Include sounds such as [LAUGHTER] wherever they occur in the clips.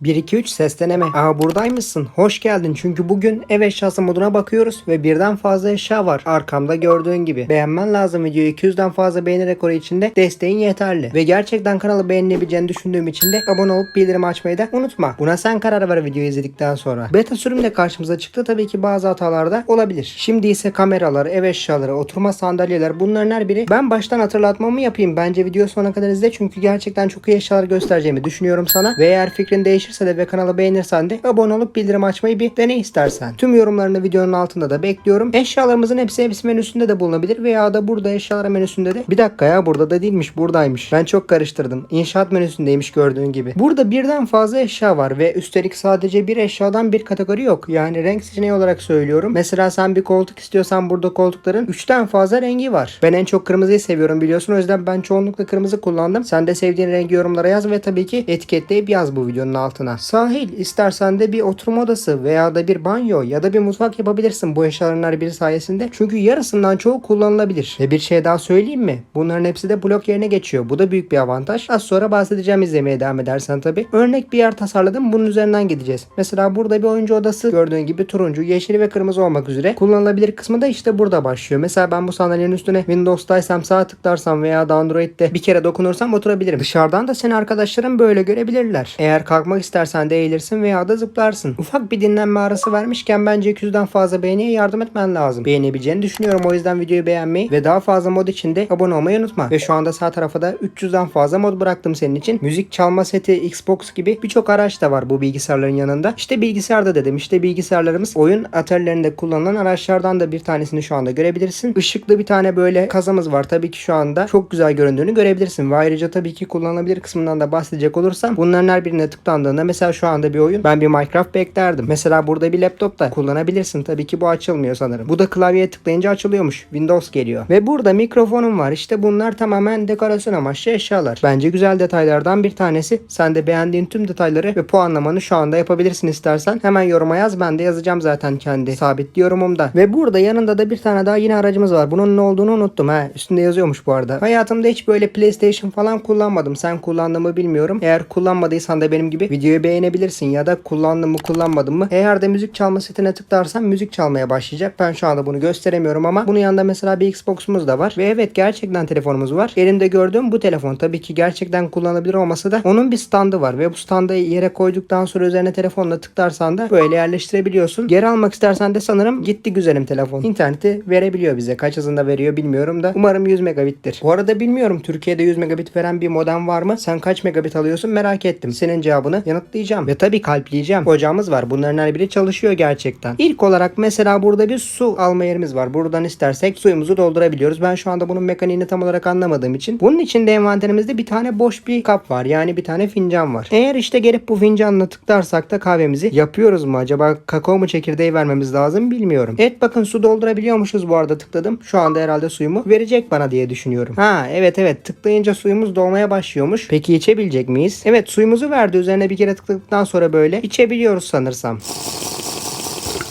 1 2 3 ses deneme. Aa buradaymışsın. Hoş geldin. Çünkü bugün ev eşyası moduna bakıyoruz ve birden fazla eşya var. Arkamda gördüğün gibi. Beğenmen lazım videoyu. 200'den fazla beğeni rekoru içinde desteğin yeterli. Ve gerçekten kanalı beğenilebileceğini düşündüğüm için de abone olup bildirim açmayı da unutma. Buna sen karar ver videoyu izledikten sonra. Beta sürüm de karşımıza çıktı. Tabii ki bazı hatalar da olabilir. Şimdi ise kameralar, ev eşyaları, oturma sandalyeler bunların her biri ben baştan hatırlatmamı yapayım. Bence video sonuna kadar izle çünkü gerçekten çok iyi eşyalar göstereceğimi düşünüyorum sana. Ve eğer fikrin değişirse de ve kanalı beğenirsen de abone olup bildirim açmayı bir dene istersen. Tüm yorumlarını videonun altında da bekliyorum. Eşyalarımızın hepsi hepsi menüsünde de bulunabilir veya da burada eşyalar menüsünde de. Bir dakika ya burada da değilmiş buradaymış. Ben çok karıştırdım. İnşaat menüsündeymiş gördüğün gibi. Burada birden fazla eşya var ve üstelik sadece bir eşyadan bir kategori yok. Yani renk seçeneği olarak söylüyorum. Mesela sen bir koltuk istiyorsan burada koltukların 3'ten fazla rengi var. Ben en çok kırmızıyı seviyorum biliyorsun. O yüzden ben çoğunlukla kırmızı kullandım. Sen de sevdiğin rengi yorumlara yaz ve tabii ki etiketleyip yaz bu videonun altına. Sahil istersen de bir oturma odası veya da bir banyo ya da bir mutfak yapabilirsin bu eşyaların biri sayesinde. Çünkü yarısından çoğu kullanılabilir. Ve bir şey daha söyleyeyim mi? Bunların hepsi de blok yerine geçiyor. Bu da büyük bir avantaj. Az sonra bahsedeceğim izlemeye devam edersen tabii. Örnek bir yer tasarladım. Bunun üzerinden gideceğiz. Mesela burada bir oyuncu odası gördüğün gibi turuncu, yeşil ve kırmızı olmak üzere. Kullanılabilir kısmı da işte burada başlıyor. Mesela ben bu sandalyenin üstüne Windows'taysam sağ tıklarsam veya da Android'de bir kere dokunursam oturabilirim. Dışarıdan da seni arkadaşların böyle görebilirler. Eğer kalkmak istersen de eğilirsin veya da zıplarsın. Ufak bir dinlenme arası vermişken bence 200'den fazla beğeniye yardım etmen lazım. Beğenebileceğini düşünüyorum. O yüzden videoyu beğenmeyi ve daha fazla mod için de abone olmayı unutma. Ve şu anda sağ tarafa da 300'den fazla mod bıraktım senin için. Müzik çalma seti, Xbox gibi birçok araç da var bu bilgisayarların yanında. İşte bilgisayarda dedim. İşte bilgisayarlarımız oyun atölyelerinde kullanılan araçlardan da bir tanesini şu anda görebilirsin. Işıklı bir tane böyle kazamız var. Tabii ki şu anda çok güzel göründüğünü görebilirsin. Ve ayrıca tabii ki kullanılabilir kısmından da bahsedecek olursam bunların her birine tıklandığında mesela şu anda bir oyun ben bir Minecraft beklerdim. Mesela burada bir laptop da kullanabilirsin. Tabii ki bu açılmıyor sanırım. Bu da klavyeye tıklayınca açılıyormuş. Windows geliyor. Ve burada mikrofonum var. İşte bunlar tamamen dekorasyon amaçlı eşyalar. Bence güzel detaylardan bir tanesi. Sen de beğendiğin tüm detayları ve puanlamanı şu anda yapabilirsin istersen. Hemen yoruma yaz. Ben de yazacağım zaten kendi sabit yorumumda. Ve burada yanında da bir tane daha yine aracımız var. Bunun ne olduğunu unuttum ha. Üstünde yazıyormuş bu arada. Hayatımda hiç böyle PlayStation falan kullanmadım. Sen kullandın mı bilmiyorum. Eğer kullanmadıysan da benim gibi videoyu beğenebilirsin ya da kullandın mı kullanmadın mı. Eğer de müzik çalma setine tıklarsan müzik çalmaya başlayacak. Ben şu anda bunu gösteremiyorum ama bunun yanında mesela bir Xbox'umuz da var. Ve evet gerçekten telefonumuz var. Elimde gördüğüm bu telefon. Tabii ki gerçekten kullanılabilir olmasa da onun bir standı var. Ve bu standı yere koyduktan sonra üzerine telefonla tıklarsan da böyle yerleştirebiliyorsun. Geri almak istersen de sanırım gitti güzelim telefon. İnterneti verebiliyor bize. Kaç hızında veriyor bilmiyorum da. Umarım 100 megabittir. Bu arada bilmiyorum Türkiye'de 100 megabit veren bir modem var mı? Sen kaç megabit alıyorsun merak ettim. Senin cevabını yanıtlayacağım. Ve tabii kalpleyeceğim. Ocağımız var. Bunların her biri çalışıyor gerçekten. İlk olarak mesela burada bir su alma yerimiz var. Buradan istersek suyumuzu doldurabiliyoruz. Ben şu anda bunun mekaniğini tam olarak anlamadığım için. Bunun içinde envanterimizde bir tane boş bir kap var. Yani bir tane fincan var. Eğer işte gelip bu fincanla tıklarsak da kahvemizi yapıyoruz mu acaba? Kakao mu çekirdeği vermemiz lazım bilmiyorum. Evet bakın su doldurabiliyormuşuz bu arada tıkladım. Şu anda herhalde suyumu verecek bana diye düşünüyorum. Ha evet evet tıklayınca suyumuz dolmaya başlıyormuş. Peki içebilecek miyiz? Evet suyumuzu verdi. Üzerine bir kere tıkladıktan sonra böyle içebiliyoruz sanırsam.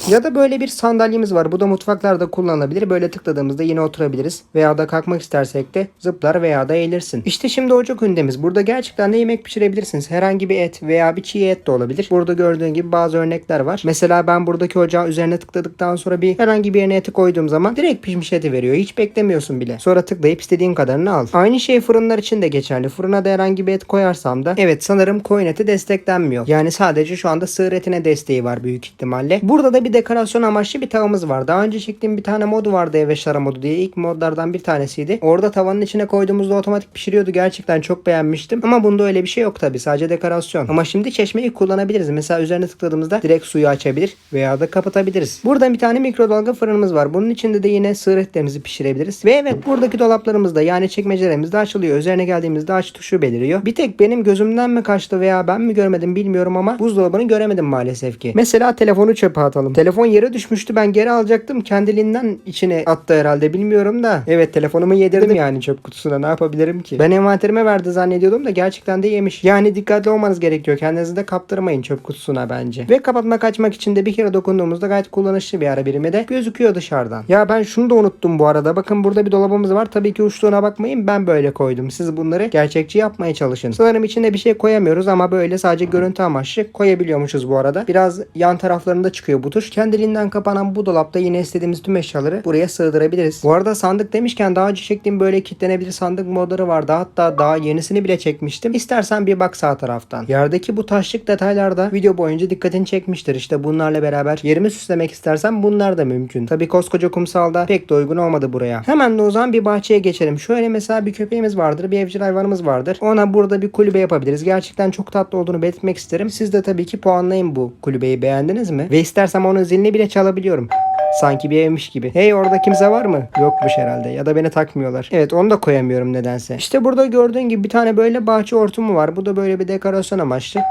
Ya da böyle bir sandalyemiz var. Bu da mutfaklarda kullanılabilir. Böyle tıkladığımızda yine oturabiliriz. Veya da kalkmak istersek de zıplar veya da eğilirsin. İşte şimdi ocak ünitemiz. Burada gerçekten de yemek pişirebilirsiniz. Herhangi bir et veya bir çiğ et de olabilir. Burada gördüğün gibi bazı örnekler var. Mesela ben buradaki ocağın üzerine tıkladıktan sonra bir herhangi bir yerine eti koyduğum zaman direkt pişmiş eti veriyor. Hiç beklemiyorsun bile. Sonra tıklayıp istediğin kadarını al. Aynı şey fırınlar için de geçerli. Fırına da herhangi bir et koyarsam da evet sanırım koyun eti desteklenmiyor. Yani sadece şu anda sığır etine desteği var büyük ihtimalle. Burada da bir dekorasyon amaçlı bir tavamız var. Daha önce çektiğim bir tane mod vardı ev eşyaları modu diye. İlk modlardan bir tanesiydi. Orada tavanın içine koyduğumuzda otomatik pişiriyordu. Gerçekten çok beğenmiştim. Ama bunda öyle bir şey yok tabi. Sadece dekorasyon. Ama şimdi çeşmeyi kullanabiliriz. Mesela üzerine tıkladığımızda direkt suyu açabilir veya da kapatabiliriz. Burada bir tane mikrodalga fırınımız var. Bunun içinde de yine sığır etlerimizi pişirebiliriz. Ve evet buradaki dolaplarımız da yani çekmecelerimiz de açılıyor. Üzerine geldiğimizde aç tuşu beliriyor. Bir tek benim gözümden mi kaçtı veya ben mi görmedim bilmiyorum ama buzdolabını göremedim maalesef ki. Mesela telefonu çöpe atalım. Telefon Telefon yere düşmüştü ben geri alacaktım. Kendiliğinden içine attı herhalde bilmiyorum da. Evet telefonumu yedirdim yani çöp kutusuna ne yapabilirim ki? Ben envanterime verdi zannediyordum da gerçekten de yemiş. Yani dikkatli olmanız gerekiyor. Kendinizi de kaptırmayın çöp kutusuna bence. Ve kapatmak açmak için de bir kere dokunduğumuzda gayet kullanışlı bir ara birimi de gözüküyor dışarıdan. Ya ben şunu da unuttum bu arada. Bakın burada bir dolabımız var. Tabii ki uçtuğuna bakmayın. Ben böyle koydum. Siz bunları gerçekçi yapmaya çalışın. Sanırım içine bir şey koyamıyoruz ama böyle sadece görüntü amaçlı koyabiliyormuşuz bu arada. Biraz yan taraflarında çıkıyor bu tuş. Kendiliğinden kapanan bu dolapta yine istediğimiz tüm eşyaları buraya sığdırabiliriz. Bu arada sandık demişken daha önce çektiğim böyle kilitlenebilir sandık modları vardı. Hatta daha yenisini bile çekmiştim. İstersen bir bak sağ taraftan. Yerdeki bu taşlık detaylar da video boyunca dikkatini çekmiştir. İşte bunlarla beraber yerimi süslemek istersen bunlar da mümkün. Tabi koskoca kumsalda pek de uygun olmadı buraya. Hemen de o zaman bir bahçeye geçelim. Şöyle mesela bir köpeğimiz vardır, bir evcil hayvanımız vardır. Ona burada bir kulübe yapabiliriz. Gerçekten çok tatlı olduğunu belirtmek isterim. Siz de tabii ki puanlayın bu kulübeyi. Beğendiniz mi? Ve istersem onun zilini bile çalabiliyorum. Sanki bir evmiş gibi. Hey orada kimse var mı? Yokmuş herhalde. Ya da beni takmıyorlar. Evet onu da koyamıyorum nedense. İşte burada gördüğün gibi bir tane böyle bahçe ortamı var. Bu da böyle bir dekorasyon amaçlı.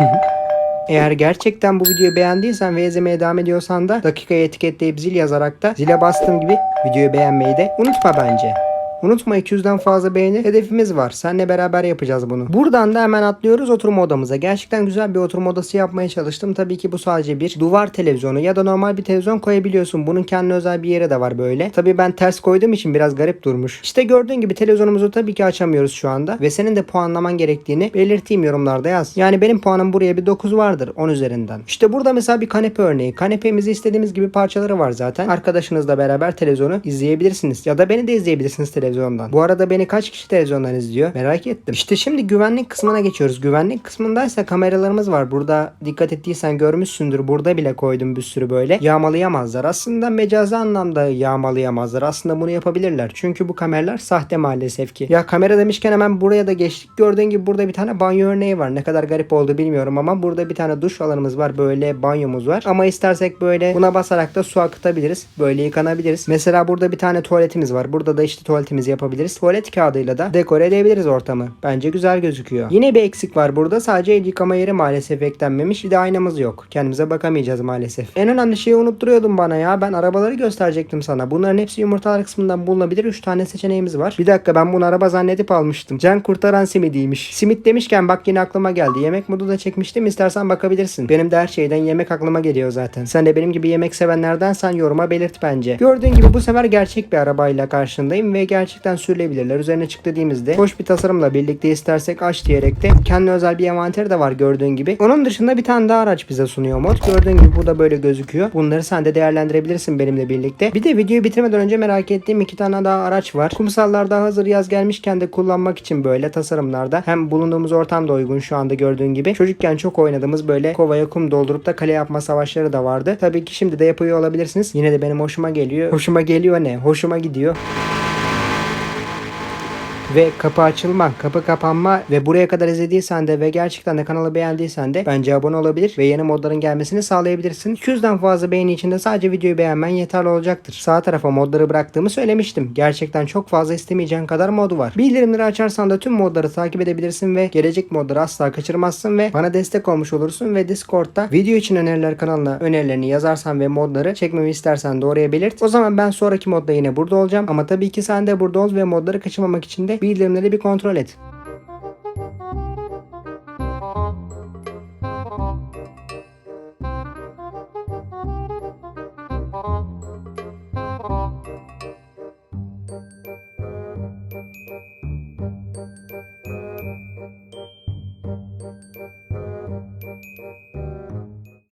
[LAUGHS] Eğer gerçekten bu videoyu beğendiysen ve izlemeye devam ediyorsan da dakikaya etiketleyip zil yazarak da zile bastığım gibi videoyu beğenmeyi de unutma bence. Unutma 200'den fazla beğeni hedefimiz var. Seninle beraber yapacağız bunu. Buradan da hemen atlıyoruz oturma odamıza. Gerçekten güzel bir oturma odası yapmaya çalıştım. Tabii ki bu sadece bir duvar televizyonu ya da normal bir televizyon koyabiliyorsun. Bunun kendine özel bir yeri de var böyle. Tabii ben ters koyduğum için biraz garip durmuş. İşte gördüğün gibi televizyonumuzu tabii ki açamıyoruz şu anda. Ve senin de puanlaman gerektiğini belirteyim yorumlarda yaz. Yani benim puanım buraya bir 9 vardır 10 üzerinden. İşte burada mesela bir kanepe örneği. Kanepemizi istediğimiz gibi parçaları var zaten. Arkadaşınızla beraber televizyonu izleyebilirsiniz. Ya da beni de izleyebilirsiniz televizyondan. Bu arada beni kaç kişi televizyondan izliyor merak ettim. İşte şimdi güvenlik kısmına geçiyoruz. Güvenlik kısmındaysa kameralarımız var. Burada dikkat ettiysen görmüşsündür. Burada bile koydum bir sürü böyle. Yağmalayamazlar. Aslında mecazi anlamda yağmalayamazlar. Aslında bunu yapabilirler. Çünkü bu kameralar sahte maalesef ki. Ya kamera demişken hemen buraya da geçtik. Gördüğün gibi burada bir tane banyo örneği var. Ne kadar garip oldu bilmiyorum ama burada bir tane duş alanımız var. Böyle banyomuz var. Ama istersek böyle buna basarak da su akıtabiliriz. Böyle yıkanabiliriz. Mesela burada bir tane tuvaletimiz var. Burada da işte tuvaletimizi yapabiliriz. Tuvalet kağıdıyla da dekore edebiliriz ortamı. Bence güzel gözüküyor. Yine bir eksik var burada. Sadece el yıkama yeri maalesef eklenmemiş. Bir de aynamız yok. Kendimize bakamayacağız maalesef. En önemli şeyi unutturuyordum bana ya. Ben arabaları gösterecektim sana. Bunların hepsi yumurtalar kısmından bulunabilir. 3 tane seçeneğimiz var. Bir dakika ben bunu araba zannedip almıştım. Can kurtaran simidiymiş. Simit demişken bak yine aklıma geldi. Yemek modu da çekmiştim. İstersen bakabilirsin. Benim de her şeyden yemek aklıma geliyor zaten. Sen de benim gibi yemek sevenlerdensen yoruma belirt bence. Gördüğün gibi bu sefer gerçek bir arabayla karşındayım ve gerçekten sürülebilirler. Üzerine çık dediğimizde hoş bir tasarımla birlikte istersek aç diyerek de kendine özel bir envanteri de var gördüğün gibi. Onun dışında bir tane daha araç bize sunuyor mod. Gördüğün gibi bu da böyle gözüküyor. Bunları sen de değerlendirebilirsin benimle birlikte. Bir de videoyu bitirmeden önce merak ettiğim iki tane daha araç var. Kumsallarda hazır yaz gelmişken de kullanmak için böyle tasarımlarda hem bulunduğumuz ortam da uygun şu anda gördüğün gibi. Çocukken çok oynadığımız böyle kovaya kum doldurup da kale yapma savaşları da vardı. Tabii ki şimdi de yapıyor olabilirsiniz. Yine de benim hoşuma geliyor. Hoşuma geliyor ne? Hoşuma gidiyor ve kapı açılma, kapı kapanma ve buraya kadar izlediysen de ve gerçekten de kanalı beğendiysen de bence abone olabilir ve yeni modların gelmesini sağlayabilirsin. 200'den fazla beğeni içinde sadece videoyu beğenmen yeterli olacaktır. Sağ tarafa modları bıraktığımı söylemiştim. Gerçekten çok fazla istemeyeceğin kadar modu var. Bildirimleri açarsan da tüm modları takip edebilirsin ve gelecek modları asla kaçırmazsın ve bana destek olmuş olursun ve Discord'da video için öneriler kanalına önerilerini yazarsan ve modları çekmemi istersen de oraya belirt. O zaman ben sonraki modda yine burada olacağım ama tabii ki sen de burada ol ve modları kaçırmamak için de bildirimleri bir kontrol et.